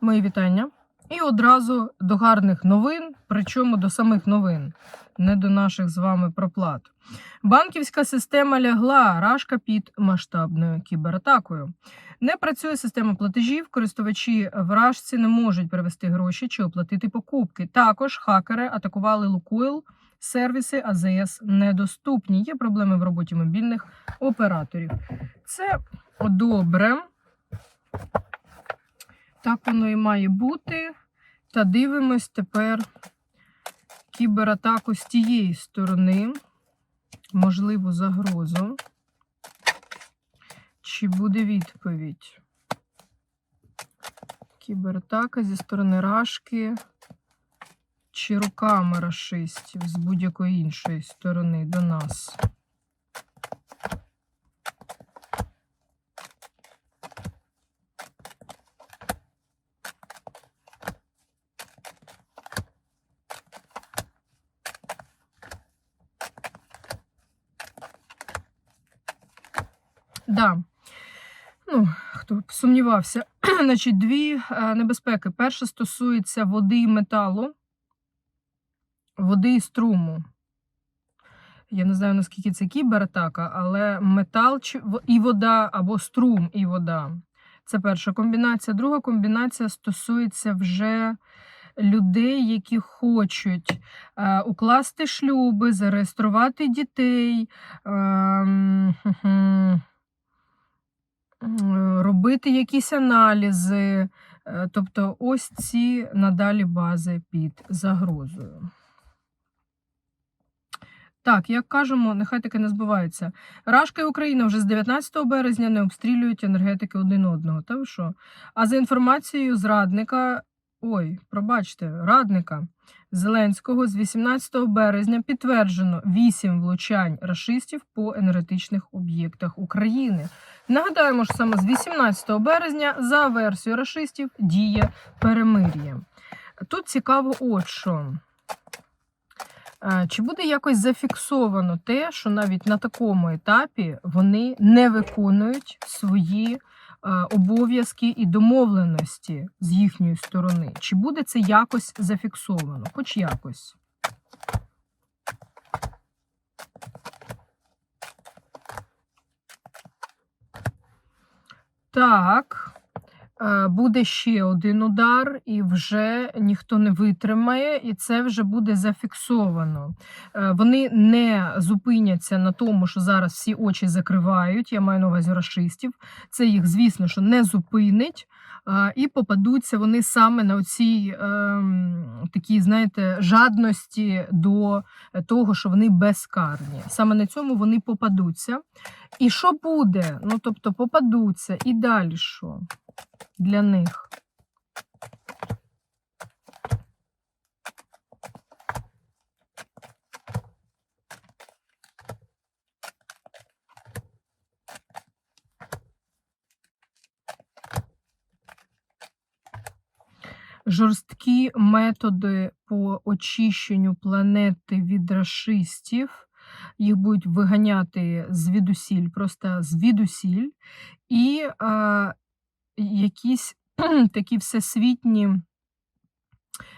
Мої вітання. І одразу до гарних новин, причому до самих новин, не до наших з вами проплат. Банківська система лягла рашка під масштабною кібератакою. Не працює система платежів, користувачі в рашці не можуть перевести гроші чи оплатити покупки. Також хакери атакували Лукойл, сервіси АЗС недоступні. Є проблеми в роботі мобільних операторів. Це добре. Так воно і має бути. Та дивимось тепер кібератаку з тієї сторони. Можливу загрозу. Чи буде відповідь? Кібератака зі сторони Рашки. Чи руками рашистів з будь-якої іншої сторони до нас? Да. Ну, хто сумнівався, значить, дві е, небезпеки. Перша стосується води і металу, води і струму. Я не знаю, наскільки це кібератака, але метал і вода або струм і вода. Це перша комбінація. Друга комбінація стосується вже людей, які хочуть е, укласти шлюби, зареєструвати дітей. м, робити якісь аналізи. Е, Тобто ось ці надалі бази під загрозою. Так, як кажемо, нехай таке не збувається. Рашка і Україна вже з 19 березня не обстрілюють енергетики один одного. Та ви що? А за інформацією зрадника, ой, пробачте, радника Зеленського з 18 березня підтверджено 8 влучань рашистів по енергетичних об'єктах України. Нагадаємо, що саме з 18 березня за версією рашистів діє перемир'я. Тут цікаво, от що. Е, Чи буде якось зафіксовано те, що навіть на такому етапі вони не виконують свої обов'язки і домовленості з їхньої сторони? Чи буде це якось зафіксовано? Хоч якось. Так. Е, Буде ще один удар, і вже ніхто не витримає, і це вже буде зафіксовано. Е, Вони не зупиняться на тому, що зараз всі очі закривають. Я маю на увазі рашистів. Це їх, звісно, що не зупинить. Е, І попадуться вони саме на цій ем, такій, знаєте, жадності до того, що вони безкарні. Саме на цьому вони попадуться. І що буде? Ну, тобто, попадуться, і далі що? для них. Жорсткі методи по очищенню планети від рашистів. Їх будуть виганяти звідусіль, просто звідусіль. І е, якісь такі всесвітні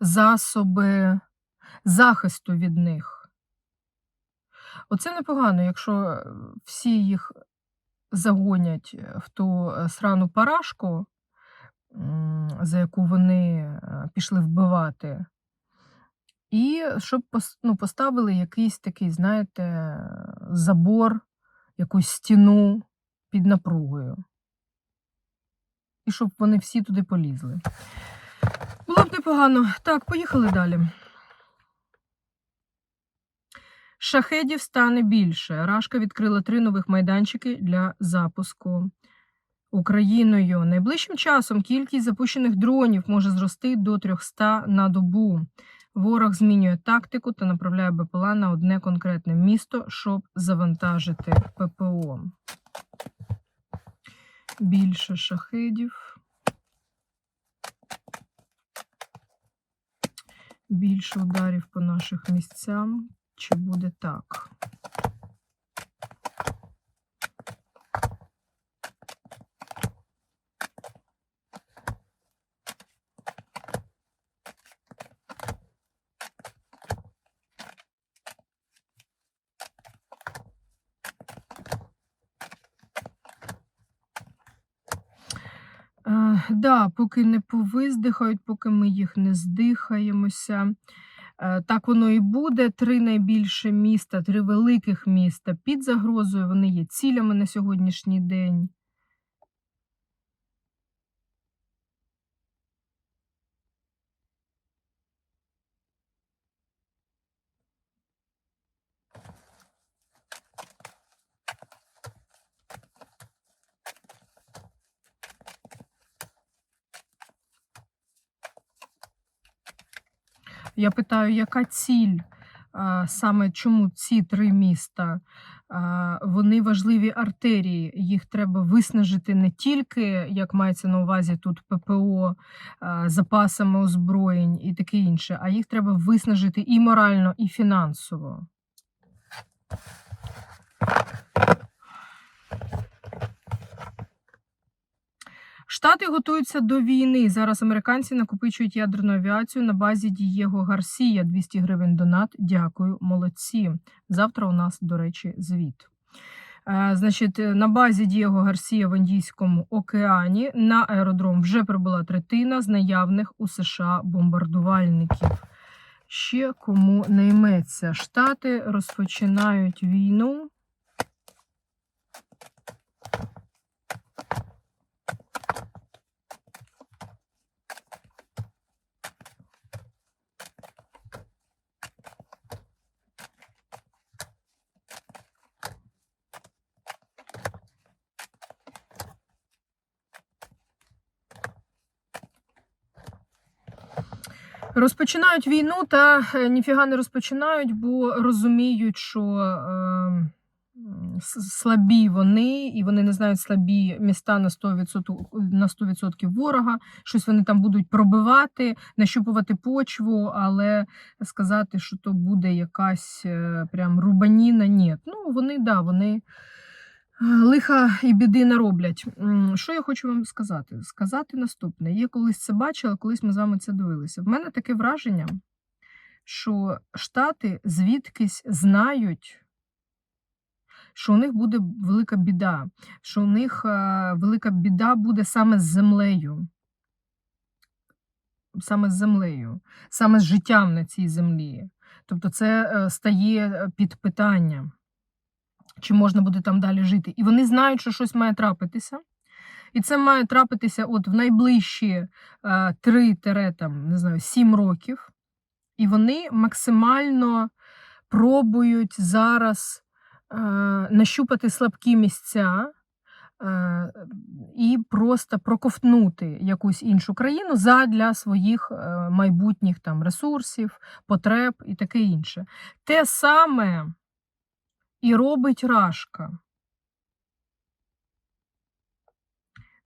засоби захисту від них. Оце непогано, якщо всі їх загонять в ту е, срану парашку, за яку вони е, пішли вбивати. І щоб ну, поставили якийсь такий, знаєте, забор, якусь стіну під напругою і щоб вони всі туди полізли. Було б непогано. Так, поїхали далі. Шахедів стане більше. Рашка відкрила три нових майданчики для запуску Україною. Найближчим часом кількість запущених дронів може зрости до 300 на добу. Ворог змінює тактику та направляє БПЛА на одне конкретне місто, щоб завантажити ППО. Більше шахедів. Більше ударів по наших місцям. Чи буде так? Да, поки не повиздихають, поки ми їх не здихаємося. Е, Так воно і буде. Три найбільше міста, три великих міста під загрозою. Вони є цілями на сьогоднішній день. Я питаю, яка ціль? Саме чому ці три міста? Вони важливі артерії. Їх треба виснажити не тільки, як мається на увазі тут ППО, запасами озброєнь і таке інше, а їх треба виснажити і морально, і фінансово. Штати готуються до війни. Зараз американці накопичують ядерну авіацію на базі Дієго Гарсія. 200 гривень донат. Дякую, молодці. Завтра у нас, до речі, звіт. Е, Значить, на базі Дієго Гарсія в Індійському океані на аеродром вже прибула третина з наявних у США бомбардувальників. Ще кому не йметься. Штати розпочинають війну. Розпочинають війну та е, ніфіга не розпочинають, бо розуміють, що е, слабі вони, і вони не знають слабі міста на 100%, на 100% ворога. Щось вони там будуть пробивати, нащупувати почву, але сказати, що то буде якась е, прям рубаніна, ні. Ну, вони, да, вони лиха і біди нароблять. Що я хочу вам сказати? Сказати наступне. Я колись це бачила, колись ми з вами це дивилися. В мене таке враження, що Штати звідкись знають, що у них буде велика біда, що у них е, велика біда буде саме з землею. Саме з землею, саме з життям на цій землі. Тобто це е, стає е, під питання, чи можна буде там далі жити. І вони знають, що щось має трапитися. І це має трапитися от в найближчі е, 3 там, не знаю, 7 років. І вони максимально пробують зараз е, нащупати слабкі місця е, і просто проковтнути якусь іншу країну задля своїх е, майбутніх там ресурсів, потреб і таке інше. Те саме і робить Рашка.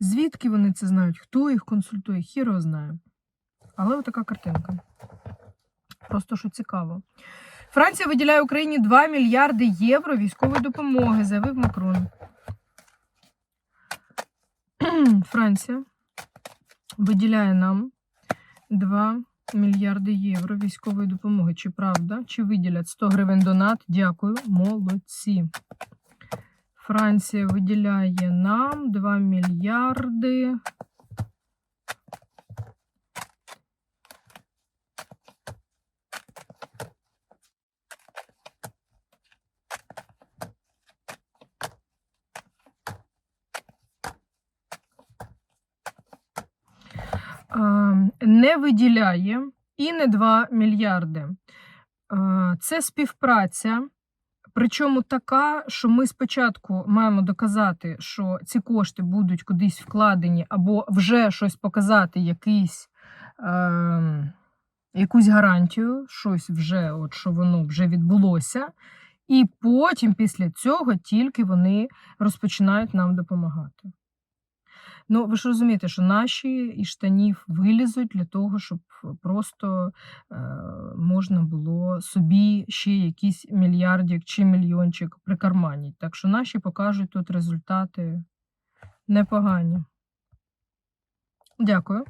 Звідки вони це знають? Хто їх консультує? Хір його знає. Але отака картинка. Просто що цікаво. Франція виділяє Україні 2 мільярди євро військової допомоги, заявив Макрон. Франція виділяє нам 2 мільярди євро військової допомоги. Чи правда? Чи виділять 100 гривень донат? Дякую, молодці. Франція виділяє нам 2 мільярди. А, Не виділяє і не 2 мільярди. Це співпраця. Причому така, що ми спочатку маємо доказати, що ці кошти будуть кудись вкладені, або вже щось показати, якийсь, е, якусь гарантію, щось вже, от, що воно вже відбулося. І потім, після цього, тільки вони розпочинають нам допомагати. Ну, ви ж розумієте, що наші і штанів вилізуть для того, щоб просто е, можна було собі ще якийсь мільярдик чи мільйончик прикарманіть. Так що наші покажуть тут результати непогані. Дякую.